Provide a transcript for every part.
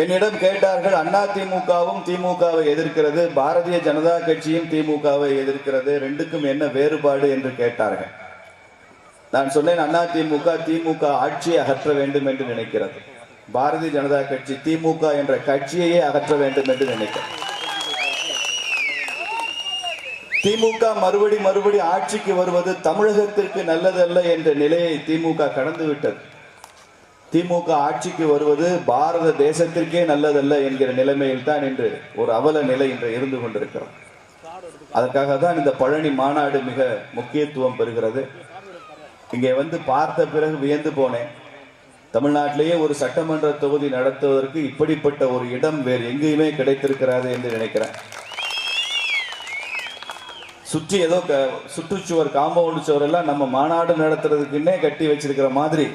என்னிடம் கேட்டார்கள் அண்ணா திமுகவும் திமுகவை எதிர்க்கிறது பாரதிய ஜனதா கட்சியும் திமுகவை எதிர்க்கிறது ரெண்டுக்கும் என்ன வேறுபாடு என்று கேட்டார்கள். நான் சொன்னேன் அண்ணா திமுக திமுக ஆட்சியை அகற்ற வேண்டும் என்று நினைக்கிறது. பாரதிய ஜனதா கட்சி திமுக என்ற கட்சியையே அகற்ற வேண்டும் என்று நினைக்கிறது. திமுக மறுபடி மறுபடி ஆட்சிக்கு வருவது தமிழகத்திற்கு நல்லதல்ல என்ற நிலையை திமுக கடந்துவிட்டது திமுக ஆட்சிக்கு வருவது பாரத தேசத்திற்கே நல்லதல்ல என்கிற நிலைமையில் தான் இன்று ஒரு அவல நிலை இன்று இருந்து கொண்டிருக்கிறோம். அதற்காக தான் இந்த பழனி மாநாடு மிக முக்கியத்துவம் பெறுகிறது. இங்கே வந்து பார்த்த பிறகு வியந்து போனேன். தமிழ்நாட்டிலேயே ஒரு சட்டமன்ற தொகுதி நடத்துவதற்கு இப்படிப்பட்ட ஒரு இடம் வேறு எங்கேயுமே கிடைத்திருக்கிறாது என்று நினைக்கிறேன். சுற்றி ஏதோ க- சுற்றுச்சுவர் காம்பவுண்ட் சுவர் எல்லாம் நம்ம மாநாடு நடத்துறதுக்குன்னே கட்டி வச்சிருக்கிற மாதிரி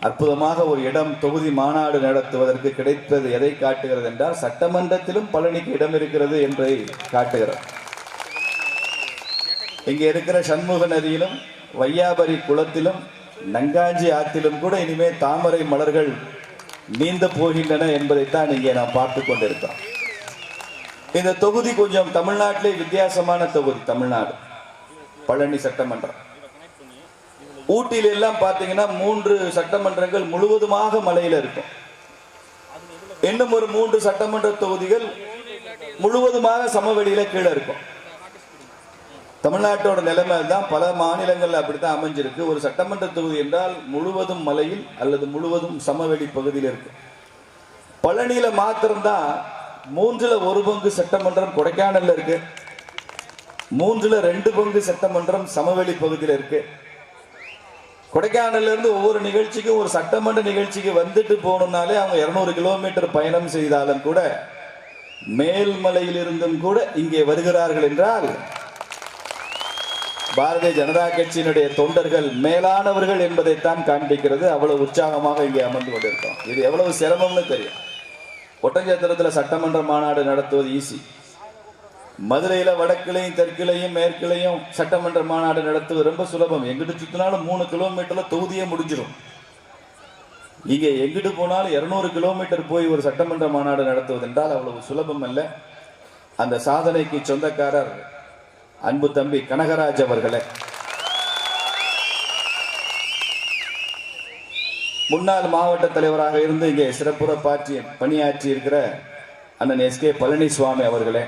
அற்புதமாக ஒரு இடம் தொகுதி மாநாடு நடத்துவதற்கு கிடைத்தது எதை காட்டுகிறது என்றால் சட்டமன்றத்திலும் பழனிக்கு இடம் இருக்கிறது என்பதை காட்டுகிறது இங்கே இருக்கிற சண்முக நதியிலும் வையாபரி குளத்திலும் நங்காஞ்சி ஆற்றிலும் கூட இனிமே தாமரை மலர்கள் நீந்த போகின்றன என்பதைத்தான் இங்கே நாம் பார்த்து கொண்டிருக்கிறோம். இந்த தொகுதி கொஞ்சம் தமிழ்நாட்டிலே வித்தியாசமான தொகுதி தமிழ்நாடு. பழனி சட்டமன்றம். ஊட்டியில எல்லாம் பாத்தீங்கன்னா மூன்று சட்டமன்றங்கள் முழுவதுமாக மலையில இருக்கும். இன்னும் ஒரு மூன்று சட்டமன்ற தொகுதிகள் முழுவதுமாக சமவெளியில கீழே இருக்கும். தமிழ்நாட்டோட நிலைமை தான் பல மாநிலங்கள்ல அப்படித்தான் அமைஞ்சிருக்கு. ஒரு சட்டமன்ற தொகுதி என்றால் முழுவதும் மலையில் அல்லது முழுவதும் சமவெளி பகுதியில் இருக்கு. பழனியில மாத்திரம்தான் மூன்றுல ஒரு பங்கு சட்டமன்றம் கொடைக்கானல்ல இருக்கு. மூன்றுல ரெண்டு பங்கு சட்டமன்றம் சமவெளி பகுதியில் இருக்கு. கொடைக்கானல்ல இருந்து ஒவ்வொரு நிகழ்ச்சிக்கும் ஒரு சட்டமன்ற நிகழ்ச்சிக்கு வந்துட்டு போகணும்னாலே அவங்க இருநூறு கிலோமீட்டர் பயணம் செய்தாலும் கூட மேல்மலையில் இருந்தும் கூட இங்கே வருகிறார்கள் என்றால் பாரதிய ஜனதா கட்சியினுடைய தொண்டர்கள் மேலானவர்கள் என்பதைத்தான் காண்பிக்கிறது. அவ்வளவு உற்சாகமாக இங்கே அமர்ந்து கொண்டிருக்கோம் இது எவ்வளவு சிரமம்னு தெரியும். ஒட்டஞ்சத்திரத்தில் சட்டமன்ற மாநாடு நடத்துவது ஈஸி மதுரையில வடக்கிலையும் தெற்கிலையும் மேற்கிலையும் சட்டமன்ற மாநாடு நடத்துவது ரொம்ப சுலபம். எங்கிட்டு சுத்தினாலும் மூணு கிலோமீட்டர்ல தொகுதியே முடிஞ்சிடும் இங்கே எங்கிட்டு போனாலும் இருநூறு கிலோமீட்டர் போய் ஒரு சட்டமன்ற மாநாடு நடத்துவது என்றால் அவ்வளவு சுலபம் அல்ல. அந்த சாதனைக்கு சொந்தக்காரர் அன்பு தம்பி கனகராஜ் அவர்களே. முன்னாள் மாவட்ட தலைவராக இருந்து இங்கே சிறப்புற பாற்றி பணியாற்றி இருக்கிற அண்ணன் எஸ் கே பழனிசுவாமி அவர்களே.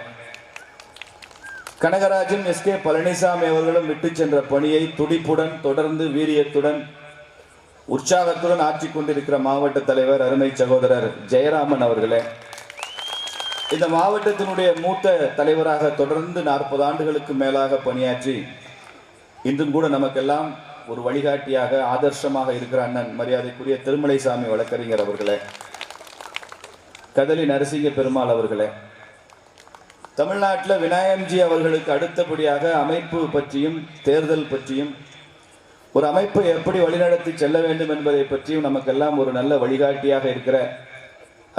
கனகராஜும் எஸ் கே பழனிசாமி அவர்களும் விட்டு சென்ற பணியை துடிப்புடன் தொடர்ந்து வீரியத்துடன் உற்சாகத்துடன் ஆற்றி கொண்டிருக்கிற மாவட்ட தலைவர் அருமை சகோதரர் ஜெயராமன் அவர்களே. இந்த மாவட்டத்தினுடைய மூத்த தலைவராக தொடர்ந்து நாற்பது ஆண்டுகளுக்கு மேலாக பணியாற்றி இன்றும் கூட நமக்கெல்லாம் ஒரு வழிகாட்டியாக ஆதர்சமாக இருக்கிற அண்ணன் மரியாதைக்குரிய திருமலைசாமி வழக்கறிஞர் அவர்களே. கதலி நரசிங்க பெருமாள் அவர்களே. தமிழ்நாட்டில் விநாயகம்ஜி அவர்களுக்கு அடுத்தபடியாக அமைப்பு பற்றியும் தேர்தல் பற்றியும் ஒரு அமைப்பை எப்படி வழிநடத்தி செல்ல வேண்டும் என்பதை பற்றியும் நமக்கெல்லாம் ஒரு நல்ல வழிகாட்டியாக இருக்கிற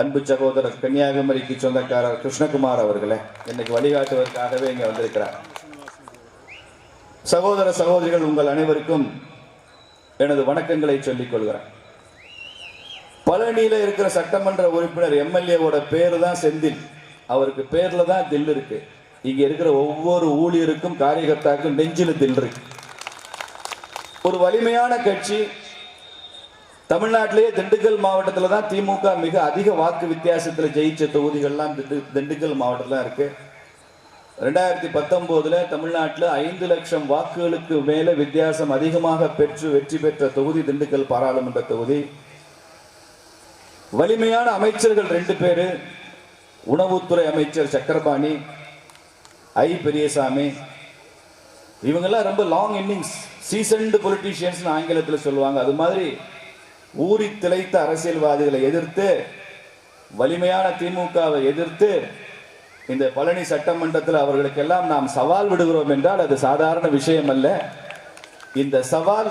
அன்பு சகோதரர் கன்னியாகுமரிக்கு சொந்தக்காரர் கிருஷ்ணகுமார் அவர்களே இன்னைக்கு வழிகாட்டுவதற்காகவே இங்கே வந்திருக்கிறார். சகோதர சகோதரிகள் உங்கள் அனைவருக்கும் எனது வணக்கங்களை சொல்லிக் கொள்கிறேன். பழனியில இருக்கிற சட்டமன்ற உறுப்பினர் எம்எல்ஏவோட பேரு தான் செந்தில். அவருக்கு பேர்ல தான் தில் இருக்கு. இங்க இருக்கிற ஒவ்வொரு ஊழியருக்கும் காரியகர்த்தாக்கும் நெஞ்சில தில் இருக்கு. ஒரு வலிமையான கட்சி. தமிழ்நாட்டிலேயே திண்டுக்கல் மாவட்டத்தில் தான் திமுக மிக அதிக வாக்கு வித்தியாசத்தில் ஜெயிச்ச தொகுதிகள்லாம் திண்டு திண்டுக்கல் மாவட்டத்தில் இருக்கு. ரெண்டாயிரத்தி பத்தொம்போதில் தமிழ்நாட்டில் ஐந்து லட்சம் வாக்குகளுக்கு மேலே வித்தியாசம் அதிகமாக பெற்று வெற்றி பெற்ற தொகுதி திண்டுக்கல் பாராளுமன்ற தொகுதி. வலிமையான அமைச்சர்கள் ரெண்டு பேர். உணவுத்துறை அமைச்சர் சக்கரபாணி ஐ பெரியசாமி இவங்கெல்லாம் ரொம்ப லாங் இன்னிங்ஸ் சீசன்டு பொலிட்டீஷியன்ஸ் ஆங்கிலத்தில் சொல்லுவாங்க. அது மாதிரி ஊறி திளைத்த அரசியல்வாதிகளை எதிர்த்து வலிமையான திமுகவை எதிர்த்து இந்த பழனி சட்டமன்றத்தில் அவர்களுக்கெல்லாம் நாம் சவால் விடுகிறோம் என்றால் அது சாதாரண விஷயம் அல்ல. இந்த சவால்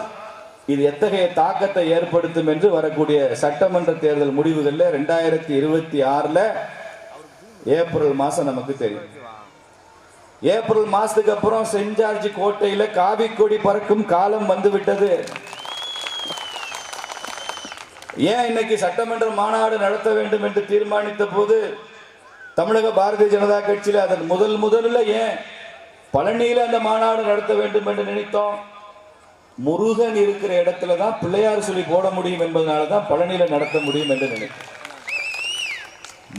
இது எத்தகைய தாக்கத்தை ஏற்படுத்தும் என்று வரக்கூடிய சட்டமன்ற தேர்தல் முடிவுகளில் ரெண்டாயிரத்தி இருபத்தி ஆறில் ஏப்ரல் மாசம் நமக்கு தெரியும். ஏப்ரல் மாசத்துக்கு அப்புறம் சென்ட் ஜார்ஜ் கோட்டையில காவி கொடி பறக்கும் காலம் வந்து விட்டது ஏன் இன்னைக்கு சட்டமன்ற மாநாடு நடத்த வேண்டும் என்று தீர்மானித்த போது தமிழக பாரதிய ஜனதா கட்சியில அதன் முதல் முதல்ல ஏன் பழனியில அந்த மாநாடு நடத்த வேண்டும் என்று நினைத்தோம்? முருகன் இருக்கிற இடத்துல தான் பிள்ளையார் சொல்லி போட முடியும் என்பதனால தான் பழனியில நடத்த முடியும் என்று நினைத்தோம்.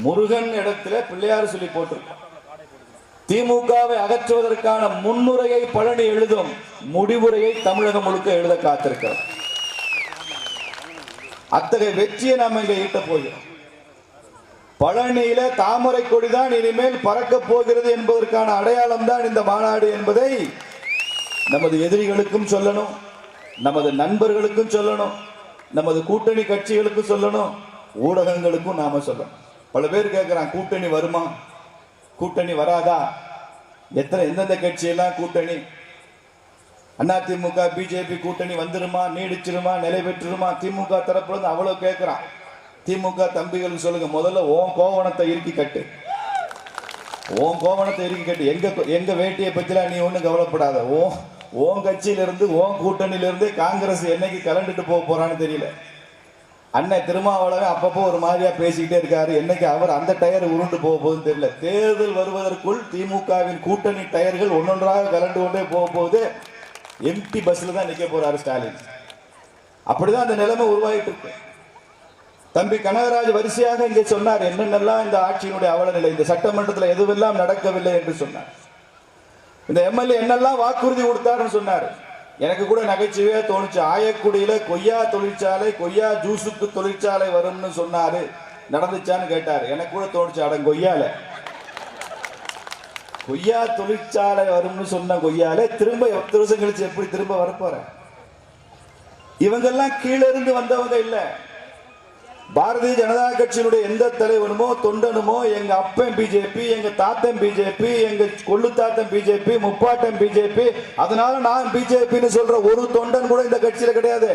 முருகன் இடத்துல பிள்ளையார் சொல்லி போட்டிருக்கோம் திமுகவை அகற்றுவதற்கான முன்னுரையை பழனி எழுதும் முடிவுரையை தமிழகம் முழுக்க எழுத காத்திருக்கிறோம் அத்தகைய வெற்றியை நாம் இங்கே ஈட்ட போகிறோம். பழனியில தாமரை கொடிதான் இனிமேல் பறக்க போகிறது என்பதற்கான அடையாளம் தான் இந்த மாநாடு என்பதை நமது எதிரிகளுக்கும் சொல்லணும் நமது நண்பர்களுக்கும் சொல்லணும் நமது கூட்டணி கட்சிகளுக்கும் சொல்லணும் ஊடகங்களுக்கும் நாம சொல்லணும். பல பேர் கேட்குறான் கூட்டணி வருமா? கூட்டணி வராதா? எத்தனை எந்தெந்த கட்சியெல்லாம் கூட்டணி? அதிமுக பிஜேபி கூட்டணி வந்துருமா? நீடிச்சிருமா? நிலை பெற்றுருமா? திமுக தரப்புல அவ்வளோ கேட்குறான் திமுக தம்பிகள் சொல்லுங்க முதல்ல ஓன் கோவணத்தை இறுக்கி கட்டு. ஓன் கோவணத்தை இறுக்கி கட்டு. எங்க எங்க வேட்டியை பற்றிலாம் நீ ஒன்றும் கவலைப்படாத. ஓ ஓன் கட்சியில இருந்து ஓன் கூட்டணியிலிருந்து காங்கிரஸ் என்னைக்கு கலண்டுட்டு போக போறான்னு தெரியல. அண்ணன் திருமாவளவன் அப்பப்போ ஒரு மாதிரியா பேசிக்கிட்டே இருக்காரு. என்னைக்கு அவர் அந்த டயர் உருண்டு போக போகுதுன்னு தெரியல. தேர்தல் வருவதற்குள் திமுகவின் கூட்டணி டயர்கள் ஒன்னொன்றாக கலண்டு கொண்டே போக போகுது. எம்டி பஸ்ல தான் நிக்க போறாரு ஸ்டாலின். அப்படிதான் அந்த நிலைமை உருவாகிட்டு இருக்கு. தம்பி கனகராஜ் வரிசையாக இங்கே சொன்னார் என்னென்னலாம் இந்த ஆட்சியினுடைய அவல நிலை இந்த சட்டமன்றத்தில் எதுவெல்லாம் நடக்கவில்லை? என்று சொன்னார். இந்த எம்எல்ஏ என்னெல்லாம் வாக்குறுதி கொடுத்தாருன்னு சொன்னார். எனக்கு கூட நகைச்சுவையா தோணுச்சு. ஆயக்குடியில கொய்யா தொழிற்சாலை கொய்யா ஜூஸுக்கு தொழிற்சாலை வரும்னு சொன்னாரு. நடந்துச்சான்னு கேட்டார். எனக்கு கூட தோணுச்சு. அடம் கொய்யால. கொய்யா தொழிற்சாலை வரும்னு சொன்ன கொய்யால திரும்ப எத்தனை வருஷம் கழிச்சு எப்படி திரும்ப வரப்போற இவங்கெல்லாம் கீழே இருந்து வந்தவங்க இல்லை. பாரதிய ஜனதா கட்சியினுடைய எந்த தலைவனுமோ தொண்டனுமோ எங்க அப்பன் பிஜேபி எங்க தாத்தன் பிஜேபி எங்க கொள்ளு தாத்தன் பிஜேபி முப்பாட்டன் பிஜேபி அதனால நான் பிஜேபின்னு சொல்ற ஒரு தொண்டன் கூட இந்த கட்சியில கிடையாது.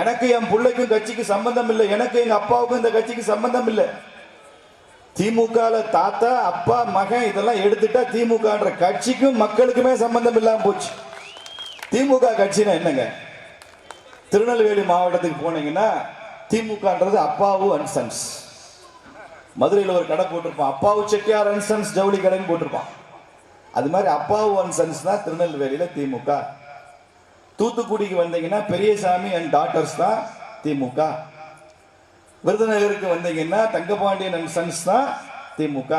எனக்கு என் பிள்ளைக்கும் கட்சிக்கு சம்பந்தம் இல்லை. எனக்கு எங்க அப்பாவுக்கும் இந்த கட்சிக்கு சம்பந்தம் இல்லை. திமுக தாத்தா அப்பா மகன் இதெல்லாம் எடுத்துட்டா திமுகன்ற கட்சிக்கும் மக்களுக்குமே சம்பந்தம் இல்லாம போச்சு. திமுக கட்சினா என்னங்க? திருநெல்வேலி மாவட்டத்துக்கு போனீங்கன்னா திமுகன்றது அப்பாவு அண்ட் சன்ஸ் மதுரையில் ஒரு கடை போட்டிருப்பான். அப்பாவு செட்டியார் அண்ட் சன்ஸ் ஜவுளி கடைன்னு போட்டிருப்பான். அது மாதிரி அப்பாவு அண்ட் சன்ஸ் தான் திருநெல்வேலியில் திமுக. தூத்துக்குடிக்கு வந்தீங்கன்னா பெரியசாமி அண்ட் டாட்டர்ஸ் தான் திமுக. விருதுநகருக்கு வந்தீங்கன்னா தங்கபாண்டியன் அண்ட் சன்ஸ் தான் திமுக.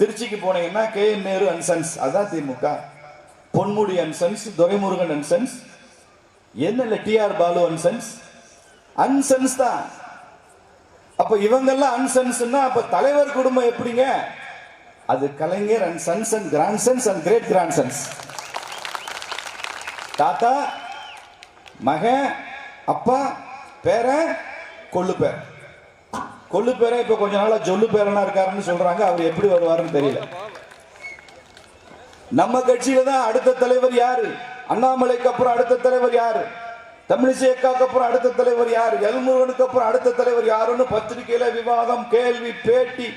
திருச்சிக்கு போனீங்கன்னா K. N Nehru and sons அதான் திமுக. Ponmudi and sons Duraimurugan and sons என்ன டிஆர் பாலு அண்ட் சன்ஸ் அன்சன்ஸ் தான். அப்ப இவங்கெல்லாம் அன்சன்ஸ்னா அப்ப தலைவர் குடும்பம் எப்படிங்க? அது Kalaignar and sons and grand sons and great grand sons தாத்தா மகன் அப்பா பேரன் கொள்ளு பேர். கொள்ளு பேரன் இப்ப கொஞ்ச நாளா ஜொல்லு பேரனா இருக்காருன்னு சொல்றாங்க அவர் எப்படி வருவாருன்னு தெரியல. நம்ம கட்சியில தான் அடுத்த தலைவர் யாரு? அண்ணாமலைக்கு அப்புறம் அடுத்த தலைவர் யாரு? தமிழிசை அக்காக்கு அப்புறம் அடுத்த தலைவர் யாரு? எல்முருகனுக்கு அப்புறம் அடுத்த தலைவர் யாருன்னு பத்திரிகையில விவாதம் கேள்வி பேட்டி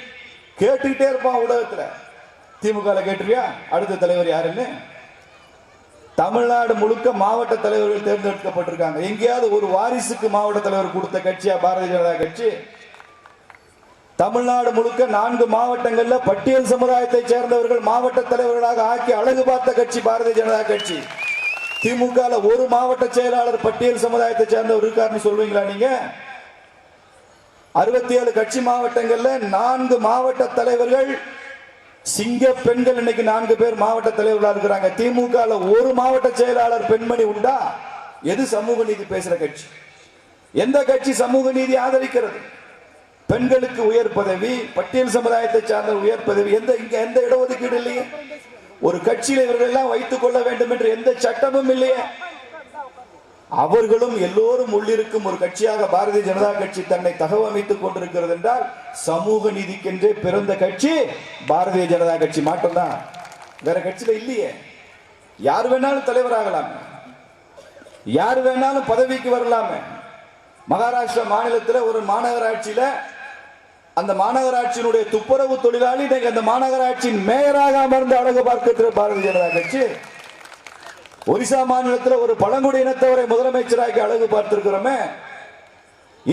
கேட்டுக்கிட்டே இருப்பான் ஊடகத்துல. திமுக கேட்டிருக்கியா? அடுத்த தலைவர் யாருன்னு? தமிழ்நாடு முழுக்க மாவட்ட தலைவர்கள் தேர்ந்தெடுக்கப்பட்டிருக்காங்க. எங்கேயாவது ஒரு வாரிசுக்கு மாவட்ட தலைவர் கொடுத்த கட்சியா? பாரதிய ஜனதா கட்சி. தமிழ்நாடு முழுக்க நான்கு மாவட்டங்கள்ல பட்டியல் சமுதாயத்தை சேர்ந்தவர்கள் மாவட்ட தலைவர்களாக ஆக்கி அழகு பார்த்த கட்சி பாரதிய ஜனதா கட்சி. திமுக ஒரு மாவட்ட செயலாளர் பட்டியல் சமுதாயத்தை சேர்ந்தவர் இருக்காருன்னு சொல்வீங்களா நீங்க? அறுபத்தி ஏழு கட்சி மாவட்டங்கள்ல நான்கு மாவட்ட தலைவர்கள் சிங்க பெண்கள் இன்னைக்கு நான்கு பேர் மாவட்ட தலைவர்களா இருக்கிறாங்க. திமுக ஒரு மாவட்ட செயலாளர் பெண்மணி உண்டா? எது சமூக நீதி பேசுற கட்சி? எந்த கட்சி சமூக நீதி ஆதரிக்கிறது? பெண்களுக்கு உயர் பதவி பட்டியல் சமுதாயத்தை சார்ந்த உயர் பதவி எந்த இங்க எந்த இடஒதுக்கீடு இல்லையே? ஒரு கட்சியில் இவர்கள் எல்லாம் வைத்துக் கொள்ள வேண்டும் என்று எந்த சட்டமும் இல்லையே. அவர்களும் எல்லோரும் உள்ளிருக்கும் ஒரு கட்சியாக பாரதிய ஜனதா கட்சி தன்னை தகவமைத்துக் கொண்டிருக்கிறது என்றால் சமூக நீதிக்கென்றே பிறந்த கட்சி பாரதிய ஜனதா கட்சி மட்டும்தான். வேற கட்சியில இல்லையே. யார் வேணாலும் தலைவராகலாமே. யார் வேணாலும் பதவிக்கு வரலாமே. மகாராஷ்டிரா மாநிலத்தில் ஒரு மாநகராட்சியில அந்த மாநகராட்சியினுடைய துப்புரவு தொழிலாளி இன்னைக்கு அந்த மாநகராட்சியின் மேயராக அமர்ந்து அழகு பார்க்கிற பாரதிய ஜனதா கட்சி. ஒரிசா மாநிலத்தில் ஒரு பழங்குடி இனத்தவரை முதலமைச்சராக்கி அழகு பார்த்திருக்கிறோமே.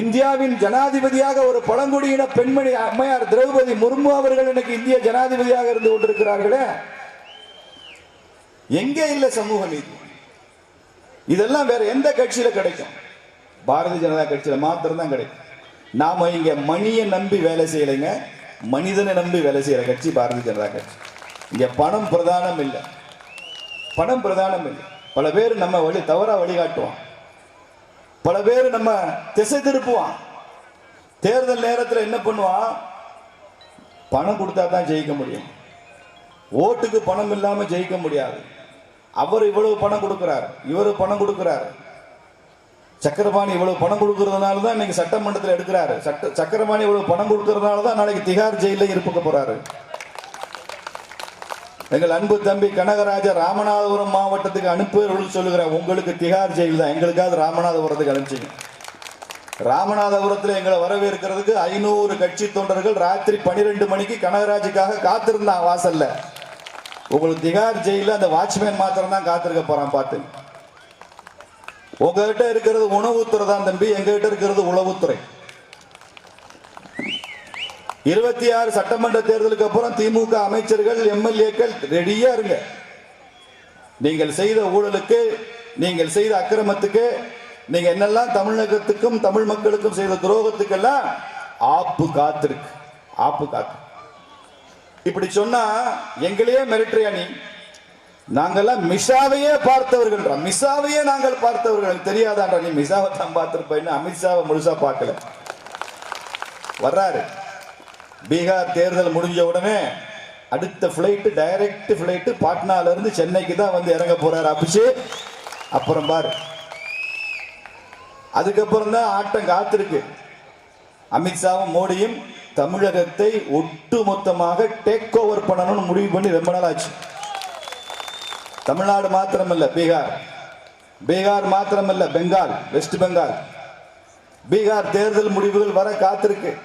இந்தியாவின் ஜனாதிபதியாக ஒரு பழங்குடியின பெண்மணி அம்மையார் திரௌபதி முர்மு அவர்கள் இன்னைக்கு இந்திய ஜனாதிபதியாக இருந்து கொண்டிருக்கிறார்களே. எங்கே இல்லை சமூக நீதி. இதெல்லாம் வேற எந்த கட்சியில கிடைக்கும்? பாரதிய ஜனதா கட்சியில மாத்திரம் தான் கிடைக்கும். நாம இங்க மணியை நம்பி வேலை செய்யலைங்க மனிதனை நம்பி வேலை செய்யற கட்சி பாரதிய ஜனதா கட்சி. இங்க பணம் பிரதானம் இல்லை. பணம் பிரதானம் இல்லை. பல பேர் நம்ம வழி தவறா வழிகாட்டுவான். பல பேர் நம்ம திசை திருப்புவான். தேர்தல் நேரத்தில் என்ன பண்ணுவான்? பணம் கொடுத்தா தான் ஜெயிக்க முடியும். ஓட்டுக்கு பணம் இல்லாமல் ஜெயிக்க முடியாது. அவர் இவ்வளவு பணம் கொடுக்கிறார் இவர் பணம் கொடுக்கிறார். சக்கரபாணி இவ்வளவு பணம் கொடுக்கறதுனால தான் இன்னைக்கு சட்டமன்றத்தில் எடுக்கிறாரு. சட்ட சக்கரபாணி இவ்வளவு பணம் கொடுக்கறதுனால தான் நாளைக்கு திகார் ஜெயிலில் இருப்புக்க போறாரு. எங்கள் அன்பு தம்பி கனகராஜ ராமநாதபுரம் மாவட்டத்துக்கு அனுப்புவர்கள் சொல்லுகிறேன் உங்களுக்கு திகார் ஜெயில் தான். எங்களுக்காவது ராமநாதபுரத்துக்கு அனுப்பிச்சிங்க. ராமநாதபுரத்தில் எங்களை வரவேற்கிறதுக்கு ஐநூறு கட்சி தொண்டர்கள் ராத்திரி பன்னிரெண்டு மணிக்கு கனகராஜுக்காக காத்திருந்தான் வாசல்ல. உங்களுக்கு திகார் ஜெயிலில் அந்த வாட்ச்மேன் மாத்திரம் தான் காத்திருக்க போறான் பார்த்து. உங்ககிட்ட இருக்கிறது உணவுத்துறை தான் தம்பி எங்ககிட்ட இருக்கிறது உளவுத்துறை. இருபத்தி ஆறு சட்டமன்ற தேர்தலுக்கு அப்புறம் திமுக அமைச்சர்கள் எம்எல்ஏக்கள் ரெடியா இருங்க. நீங்கள் செய்த ஊழலுக்கு நீங்கள் செய்த அக்கிரமத்துக்கு நீங்க என்னெல்லாம் தமிழகத்துக்கும் தமிழ் மக்களுக்கும் செய்த துரோகத்துக்கெல்லாம் ஆப்பு காத்திருக்கு. ஆப்பு காத்து. இப்படி சொன்னா எங்களையே மிரட்டுறியா நீ? நாங்கள்லாம் மிஷாவையே பார்த்தவர்கள் மிஷாவையே நாங்கள் பார்த்தவர்கள். தெரியாதான்றா நீ மிஷாவை தான் பார்த்திருப்பேன்னு அமித்ஷாவை முழுசா பார்க்கல. வர்றாரு. பீகார் தேர்தல் முடிஞ்ச உடனே அடுத்த ஃப்ளைட்டு டைரக்ட் ஃப்ளைட்டு பாட்னால இருந்து சென்னைக்கு தான் வந்து இறங்க போறாரு அபிஷே. அப்புறம் பாரு. அதுக்கப்புறம் தான் ஆட்டம் காத்திருக்கு. அமித்ஷாவும் மோடியும் தமிழகத்தை ஒட்டுமொத்தமாக டேக் ஓவர் பண்ணணும்னு முடிவு பண்ணி ரொம்ப நாள் ஆச்சு தமிழ்நாடு மாத்திரமல்ல பீகார். பீகார் மாத்திரமல்ல பெங்கால் வெஸ்ட் பெங்கால். பீகார் தேர்தல் முடிவுகள் வர காத்திருக்கு.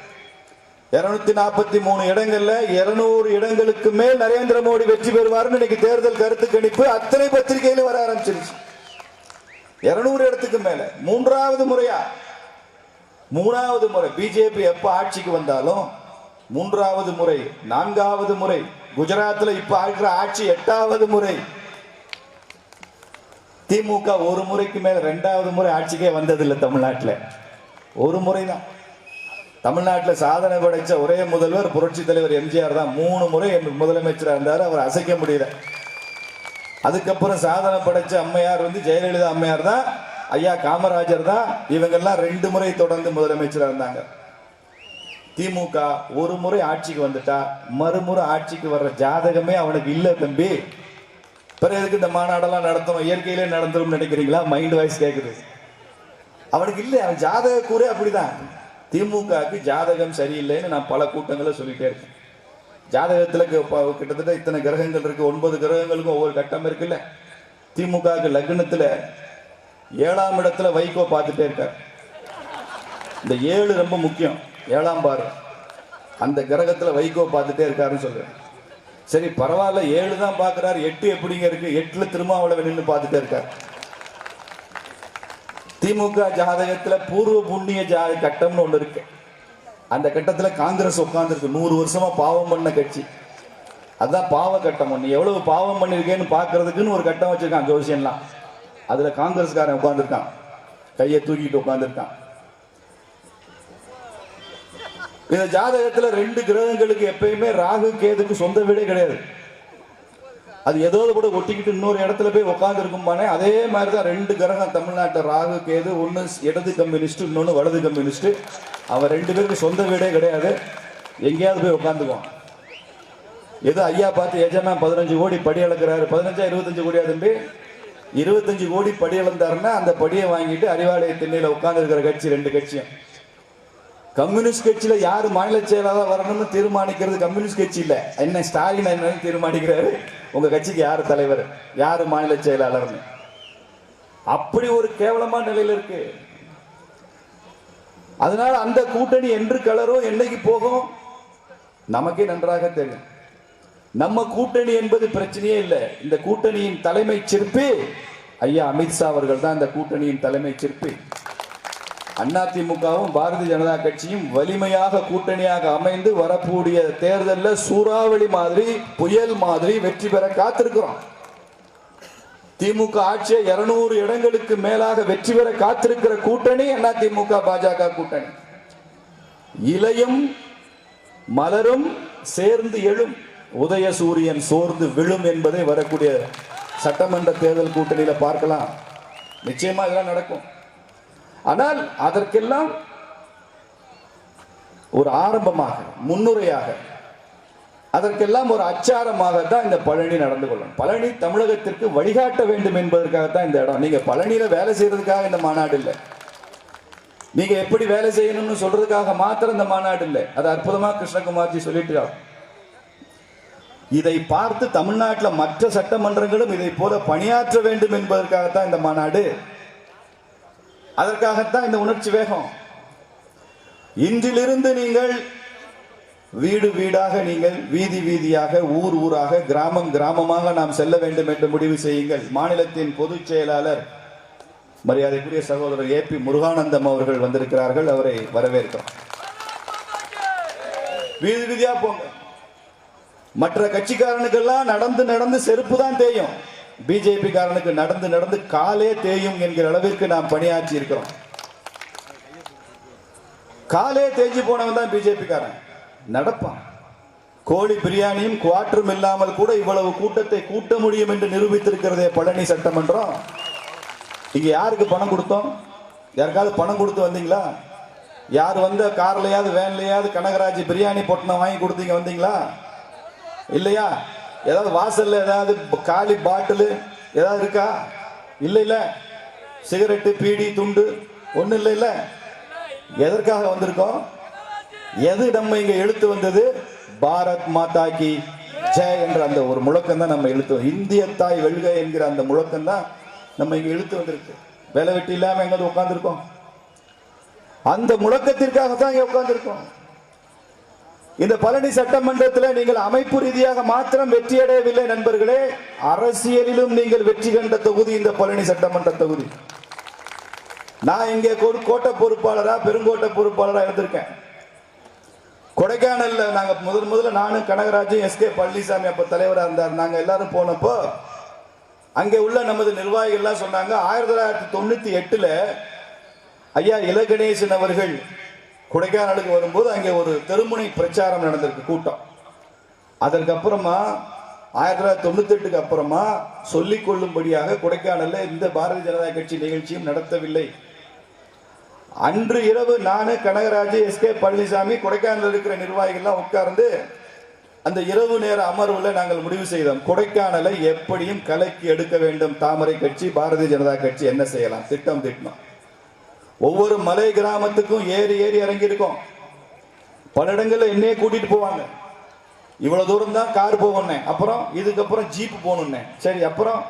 இருநூத்தி நாற்பத்தி மூணு இடங்கள்ல இருநூறு இடங்களுக்கு மேல் நரேந்திர மோடி வெற்றி பெறுவார்னு இன்னைக்கு தேர்தல் கருத்து கணிப்பு அத்தனை பத்திரிகையில வர ஆரம்பிச்சிருச்சு. இருநூறு இடத்துக்கு மேல. மூன்றாவது முறையா? மூணாவது முறை. பிஜேபி எப்ப ஆட்சிக்கு வந்தாலும் மூன்றாவது முறை நான்காவது முறை. குஜராத்ல இப்ப ஆகிற ஆட்சி எட்டாவது முறை. திமுக ஒரு முறைக்கு மேல ரெண்டாவது முறை ஆட்சிக்கே வந்ததில்லை தமிழ்நாட்டில். ஒரு முறை தான் தமிழ்நாட்டில் சாதனை படைச்ச ஒரே முதல்வர் புரட்சி தலைவர் எம்ஜிஆர் தான். மூணு முறை முதலமைச்சராக இருந்தார் அவர் அசைக்க முடியல. அதுக்கப்புறம் சாதனை படைச்ச அம்மையார் வந்து ஜெயலலிதா அம்மையார் தான் ஐயா காமராஜர் தான். இவங்கெல்லாம் ரெண்டு முறை தொடர்ந்து முதலமைச்சராக இருந்தாங்க. திமுக ஒரு முறை ஆட்சிக்கு வந்துட்டா மறுமுறை ஆட்சிக்கு வர்ற ஜாதகமே அவனுக்கு இல்லை தம்பி. பிறகு எதுக்கு இந்த மாநாடெல்லாம் நடத்தணும் இயற்கையிலே நடந்துரும் நினைக்கிறீங்களா? மைண்ட் வாய்ஸ் கேட்குது அவனுக்கு இல்லை அவன் ஜாதக கூறே அப்படிதான். திமுகவுக்கு ஜாதகம் சரியில்லைன்னு நான் பல கூட்டங்களை சொல்லிட்டே இருக்கேன். ஜாதகத்தில் கிட்டத்தட்ட இத்தனை கிரகங்கள் இருக்கு. ஒன்பது கிரகங்களுக்கும் ஒவ்வொரு கட்டம் இருக்குல்ல. திமுகவுக்கு லக்னத்தில் ஏழாம் இடத்துல வைகோ பார்த்துட்டே இருக்கார். இந்த ஏழு ரொம்ப முக்கியம். ஏழாம் பாரு. அந்த கிரகத்தில் வைகோ பார்த்துட்டே இருக்காருன்னு சொல்கிறேன் சரி பரவாயில்ல ஏழு தான் பார்க்குறாரு எட்டு எப்படிங்க இருக்கு? எட்டுல திருமாவளவன் நின்று பார்த்துட்டே இருக்கார். திமுக ஜாதகத்துல பூர்வ புண்ணிய ஜாத கட்டம்னு ஒண்ணு இருக்கு. அந்த கட்டத்துல காங்கிரஸ் உட்கார்ந்துருக்கு. நூறு வருஷமா பாவம் பண்ண கட்சி. அதுதான் பாவ கட்டம் நீ எவ்வளவு பாவம் பண்ணிருக்கேன்னு பாக்குறதுக்குன்னு ஒரு கட்டம் வச்சிருக்கான் ஜோசியன்லாம். அதுல காங்கிரஸ்காரன் உட்கார்ந்துருக்கான். கையை தூக்கிட்டு உட்கார்ந்துருக்கான். இந்த ஜாதகத்துல ரெண்டு கிரகங்களுக்கு எப்பயுமே ராகு கேதுக்கு சொந்த வீடே கிடையாது. அது ஏதோ கூட ஒட்டிக்கிட்டு இன்னொரு இடத்துல போய் உட்காந்து இருக்கும்பானே அதே மாதிரி தான் ரெண்டு கிரகம் தமிழ்நாட்டில் ராகு கேது ஒன்று இடது கம்யூனிஸ்ட் இன்னொன்று வலது கம்யூனிஸ்ட் அவன் ரெண்டு பேருக்கு சொந்த வீடே கிடையாது. எங்கேயாவது போய் உட்காந்துக்குவான் ஏதோ ஐயா பார்த்து எஜமா பதினஞ்சு கோடி படி அளக்குறாரு. பதினஞ்சா இருபத்தஞ்சு கோடியா தம்பி? இருபத்தஞ்சு கோடி படி அளந்தாருன்னா அந்த படியை வாங்கிட்டு அறிவாலய திண்ணையில உட்காந்துருக்கிற கட்சி ரெண்டு கட்சியும். கம்யூனிஸ்ட் கட்சியில யாரு மாநில செயலாளர் வரணும்னு தீர்மானிக்கிறது கம்யூனிஸ்ட் கட்சி இல்ல. என்ன ஸ்டாலின் என்னன்னு தீர்மானிக்கிறாரு? உங்க கட்சிக்கு யாரு தலைவர்? யாரு மாநில செயலாளர்னு? அப்படி ஒரு கேவலமான நிலையில இருக்கு. அதனால அந்த கூட்டணி என்று கலரும் என்னைக்கு போகும்? நமக்கே நன்றாக தெரியும். நம்ம கூட்டணி என்பது பிரச்சனையே இல்லை. இந்த கூட்டணியின் தலைமை சிற்பி ஐயா அமித்ஷா அவர்கள் தான் இந்த கூட்டணியின் தலைமை சிற்பி. அதிமுகவும் பாரதிய ஜனதா கட்சியும் வலிமையாக கூட்டணியாக அமைந்து வரக்கூடிய தேர்தலில் சூறாவளி மாதிரி புயல் மாதிரி வெற்றி பெற காத்திருக்கிறோம். திமுக ஆட்சியை இருநூறு இடங்களுக்கு மேலாக வெற்றி பெற காத்திருக்கிற கூட்டணி அதிமுக பாஜக கூட்டணி. இலையும் மலரும் சேர்ந்து எழும். உதய சூரியன் சோர்ந்து விழும் என்பதை வரக்கூடிய சட்டமன்ற தேர்தல் கூட்டணியில பார்க்கலாம். நிச்சயமா இதெல்லாம் நடக்கும். ஆனால் அதற்கெல்லாம் ஒரு ஆரம்பமாக முன்னுரையாக அதற்கெல்லாம் ஒரு அச்சாரமாக தான் இந்த பழனி நடந்து கொள்ளும் பழனி தமிழகத்திற்கு வழிகாட்ட வேண்டும் என்பதற்காகத்தான் இந்த இடம். நீங்க பழனியில வேலை செய்யறதுக்காக இந்த மாநாடு இல்லை. நீங்க எப்படி வேலை செய்யணும்னு சொல்றதுக்காக மாத்திரம் இந்த மாநாடு இல்லை. அது அற்புதமா கிருஷ்ணகுமார்ஜி சொல்லிட்டு இதை பார்த்து தமிழ்நாட்டில் மற்ற சட்டமன்றங்களும் இதை போல பணியாற்ற வேண்டும் என்பதற்காகத்தான் இந்த மாநாடு. அதற்காகத்தான் இந்த உணர்ச்சி வேகம். இன்றிலிருந்து நீங்கள் வீடு வீடாக நீங்கள் வீதி வீதியாக ஊர் ஊராக கிராமம் கிராமமாக நாம் செல்ல வேண்டும் என்று முடிவு செய்யுங்கள். மாநிலத்தின் பொதுச் செயலாளர் மரியாதைக்குரிய சகோதரர் ஏ பி முருகானந்தம் அவர்கள் வந்திருக்கிறார்கள். அவரை வரவேற்கிறோம். வீதி வீதியா போங்க. மற்ற கட்சிக்காரனுக்கெல்லாம் நடந்து நடந்து செருப்பு தான் தேயும். பிஜேபி காரனுக்கு நடந்து நடந்து காலே தேயும் என்கிற அளவிற்கு நாம் பணியாற்றி இருக்கிறோம். காலே தேஞ்சு போனவன் தான் பிஜேபி காரன் நடப்பான். கோழி பிரியாணியும் குவாட்டரும் இல்லாமல் கூட இவ்வளவு கூட்டத்தை கூட்ட முடியும் என்று நிரூபித்திருக்கிறதே பழனி சட்டமன்றம். இங்க யாருக்கு பணம் கொடுத்தோம்? யாருக்காவது பணம் கொடுத்து வந்தீங்களா? யார் வந்த கார்லையாவது வேன்லையாவது கனகராஜ் பிரியாணி பொட்டினம் வாங்கி கொடுத்தீங்க வந்தீங்களா? இல்லையா? ஏதாவது வாசல்ல ஏதாவது காலி பாட்டில் ஏதாவது இருக்கா? இல்லை இல்ல. சிகரெட்டு பீடி துண்டு ஒன்றும் இல்லை இல்ல. எதற்காக வந்திருக்கோம்? எது நம்ம இங்க எழுத்து வந்தது? பாரத் மாதா கி ஜெய் என்ற அந்த ஒரு முழக்கம் தான் நம்ம எழுத்து இந்திய தாய் வெல்க என்கிற அந்த முழக்கம் தான் நம்ம இங்க எழுத்து வந்திருக்கு. வேலை வெட்டி இல்லாம எங்க உட்காந்துருக்கோம் அந்த முழக்கத்திற்காக தான் இங்க உட்காந்துருக்கோம் இந்த பழனி சட்டமன்றத்தில் நீங்கள் அமைப்பு ரீதியாக மாத்திரம் வெற்றியடையவில்லை நண்பர்களே. அரசியலிலும் நீங்கள் வெற்றி கண்ட தொகுதி இந்த பழனி சட்டமன்ற தொகுதி. நான் இங்கே ஒரு கோட்டை பொறுப்பாளரா பெருங்கோட்டை பொறுப்பாளரா இருந்திருக்கேன். கொடைக்கானல்ல நாங்க முதல் முதல்ல நானும் கனகராஜும் எஸ்கே பழனிசாமி அப்ப தலைவரா இருந்தார். நாங்க எல்லாரும் போனப்போ அங்கே உள்ள நமது நிர்வாகிகள்லாம் சொன்னாங்க ஆயிரத்தி தொள்ளாயிரத்தி தொண்ணூத்தி எட்டுல ஐயா இலகணேசன் அவர்கள் கொடைக்கானலுக்கு வரும்போது அங்கே ஒரு தெருமுனை பிரச்சாரம் நடந்திருக்கு கூட்டம். அதற்கப்புறமா ஆயிரத்தி தொள்ளாயிரத்தி தொண்ணூத்தி அப்புறமா சொல்லிக் கொள்ளும்படியாக கொடைக்கானலில் இந்த பாரதிய ஜனதா கட்சி நிகழ்ச்சியும் நடத்தவில்லை. அன்று இரவு நானு கனகராஜ் எஸ் கே பழனிசாமி கொடைக்கானல் இருக்கிற நிர்வாகிகள்லாம் உட்கார்ந்து அந்த இரவு நேர அமர்வுல நாங்கள் முடிவு செய்தோம். கொடைக்கானலை எப்படியும் கலக்கி எடுக்க வேண்டும். தாமரை கட்சி பாரதிய ஜனதா கட்சி என்ன செய்யலாம்? திட்டம் திட்டம் ஒவ்வொரு மலை கிராமத்துக்கும் ஏறி ஏறி இறங்கி இருக்கும் பல இடங்களில் என்னையே கூட்டிட்டு போவாங்க. இவ்வளவு தூரம் தான் கார் போகணுன்னே அப்புறம் இதுக்கப்புறம் ஜீப் போகணுன்னே சரி அப்புறம்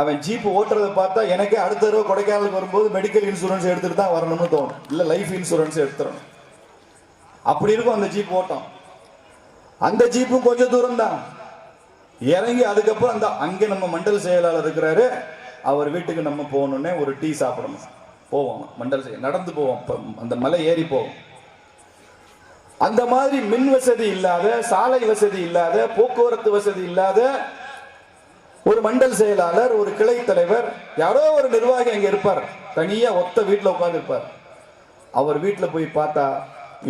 அவன் ஜீப் ஓட்டுறதை பார்த்தா எனக்கே அடுத்த தடவை கொடைக்கானலுக்கு வரும்போது மெடிக்கல் இன்சூரன்ஸ் எடுத்துட்டு தான் வரணும்னு தோணும். இல்ல லைஃப் இன்சூரன்ஸ் எடுத்துடணும். அப்படி இருக்கும் அந்த ஜீப் ஓட்டம். அந்த ஜீப்பும் கொஞ்சம் தூரம் தான். இறங்கி அதுக்கப்புறம் அந்த அங்கே நம்ம மண்டல் செயலாளர் இருக்கிறாரு. அவர் வீட்டுக்கு நம்ம போகணுன்னே ஒரு டீ சாப்பிடணும். போவோம் மண்டல நடந்து போவோம் அந்த மலை ஏறி போவோம். அந்த மாதிரி மின் வசதி இல்லாத சாலை வசதி இல்லாத போக்குவரத்து வசதி இல்லாத ஒரு மண்டல் செயலாளர் ஒரு கிளை தலைவர் யாரோ ஒரு நிர்வாகி அங்க இருப்பார். தனியா ஒத்த வீட்டில் உட்கார்ந்து இருப்பார் அவர் வீட்டில் போய் பார்த்தா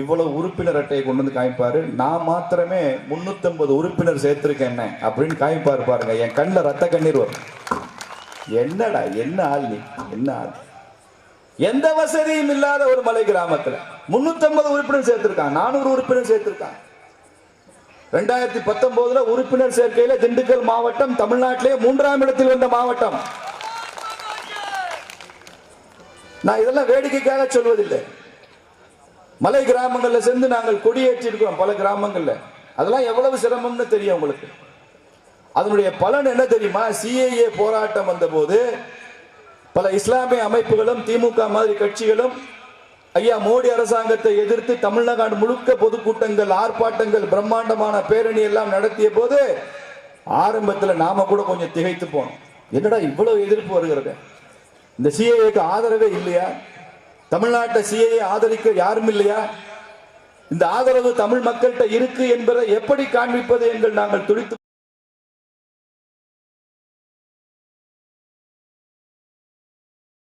இவ்வளவு உறுப்பினர் அட்டையை கொண்டு வந்து காமிப்பாரு. நான் மாத்திரமே 350 உறுப்பினர் சேர்த்திருக்கேன் என்ன அப்படின்னு காமிப்பாரு பாருங்க. என் கண்ணில் ரத்த கண்ணீர் வரும். என்னடா என்ன ஆள் நீ? என்ன ஆள்? எந்த வசதியும் இல்லாத ஒரு மலை கிராமத்தில். 350 உறுப்பினர் சேர்த்திருக்கான் நானூறு உறுப்பினர் சேர்த்திருக்கான் ரெண்டாயிரத்தி பத்தொன்பதுல உறுப்பினர் சேர்க்கையில திண்டுக்கல் மாவட்டம் தமிழ்நாட்டிலே மூன்றாம் இடத்தில் வந்த மாவட்டம். நான் இதெல்லாம் வேடிக்கைக்காக சொல்வதில்லை. மலை கிராமங்கள்ல சேர்ந்து நாங்கள் கொடியேற்றி இருக்கிறோம் பல கிராமங்கள்ல. அதெல்லாம் எவ்வளவு சிரமம்னு தெரியும் உங்களுக்கு. அதனுடைய பலன் என்ன தெரியுமா? சிஏஏ போராட்டம் வந்த போது பல இஸ்லாமிய அமைப்புகளும் திமுக மாதிரி கட்சிகளும் ஐயா மோடி அரசாங்கத்தை எதிர்த்து தமிழ்நாடு முழுக்க பொதுக்கூட்டங்கள் ஆர்ப்பாட்டங்கள் பிரம்மாண்டமான பேரணி எல்லாம் நடத்திய போது ஆரம்பத்தில் நாம கூட கொஞ்சம் திகைத்து போனோம். என்னடா இவ்வளவு எதிர்ப்பு வருகிறது? இந்த சிஏஏக்கு ஆதரவே இல்லையா? தமிழ்நாட்டை சிஏ ஆதரிக்க யாரும் இல்லையா? இந்த ஆதரவு தமிழ் மக்கள்கிட்ட இருக்கு என்பதை எப்படி காண்பிப்பது எங்கள் நாங்கள் துடித்து